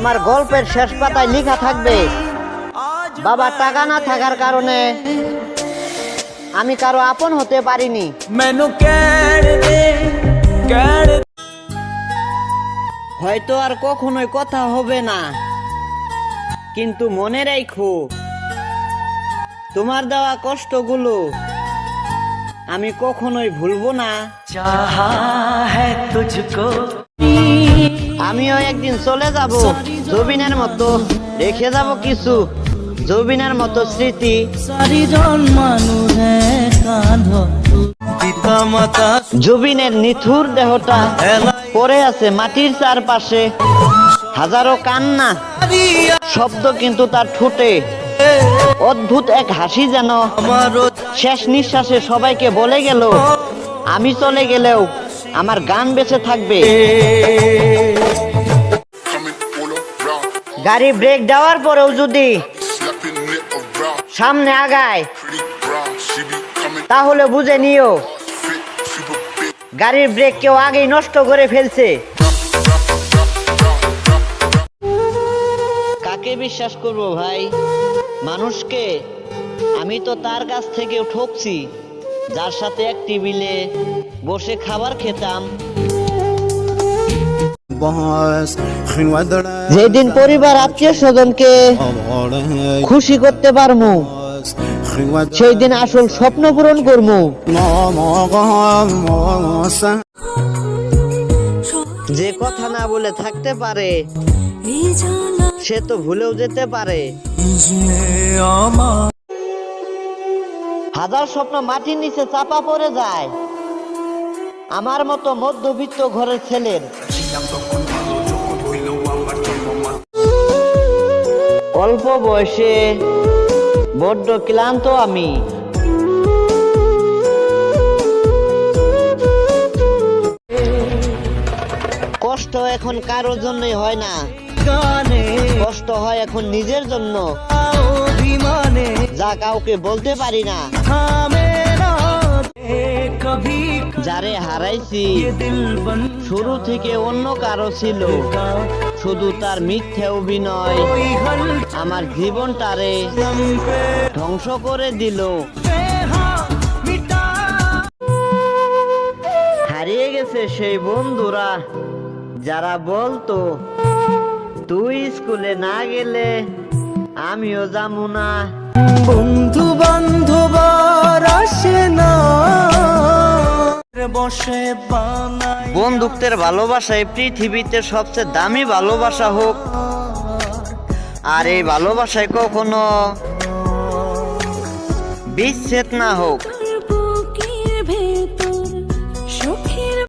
আমার গল্পের শেষ পাতায় লেখা থাকবে বাবা টাকা না থাকার কারণে আমি কারও আপন হতে পারিনি। হয়তো আর কখনোই কথা হবে না কিন্তু মনে রাখো তোমার দেওয়া কষ্টগুলো আমি কখনোই ভুলবো না। চাহা হ্যাঁ তুঝকো আমিও একদিন চলে যাব জুবিনের মতো রেখে যাব কিছু। জুবিনের মতো স্মৃতি। জুবিনের নিথুর দেহটা পরে আছে মাটির চারপাশে। হাজারো কান্না শব্দ কিন্তু তার ঠোঁটে। অদ্ভুত এক হাসি যেন শেষ নিঃশ্বাসে সবাইকে বলে গেল আমি চলে গেলেও আমার গান বেঁচে থাকবে। গাড়ি ব্রেক দেওয়ার পরেও যদি সামনে আগায় তাহলে বুঝে নিও। গাড়ির ব্রেক কেউ আগেই নষ্ট করে ফেলছে। কাকে বিশ্বাস করব ভাই? মানুষকে। আমি তো তার কাছ থেকেও ঠকছি। যার সাথে এক টেবিলে বসে খাবার খেতাম। যেদিন পরিবার আত্মীয় স্বজনকে খুশি করতে পারমু। সেই দিন আসল স্বপ্ন পূরণ করব যে কথা না বলে থাকতে পারে সে তো ভুলেও যেতে পারে। হাজার স্বপ্ন মাটির নিচে চাপা পড়ে যায়। আমার মতো মধ্যবিত্ত ঘরের ছেলের। অল্প বয়সে বড্ড ক্লান্ত আমি। কষ্ট এখন কারোর জন্যই হয় না। কষ্ট হয় এখন নিজের জন্য। যা কাউকে বলতে পারি না। যারে হারাইছি, শুরু থেকে অন্য কারও ছিল। শুধু তার মিথ্যে অভিনয়। আমার জীবনটারে ধ্বংস করে দিল। হারিয়ে গেছে সেই বন্ধুরা, যারা বলতো, তুই স্কুলে না গেলে আমিও যাব না। বন্ধু বান্ধব আসে না। বসে বানাই বন্ধুত্বের ভালোবাসায় পৃথিবীতে সবচেয়ে দামি ভালোবাসা হোক। আর এই ভালোবাসায় কখনো বিচ্ছেদ না হোক।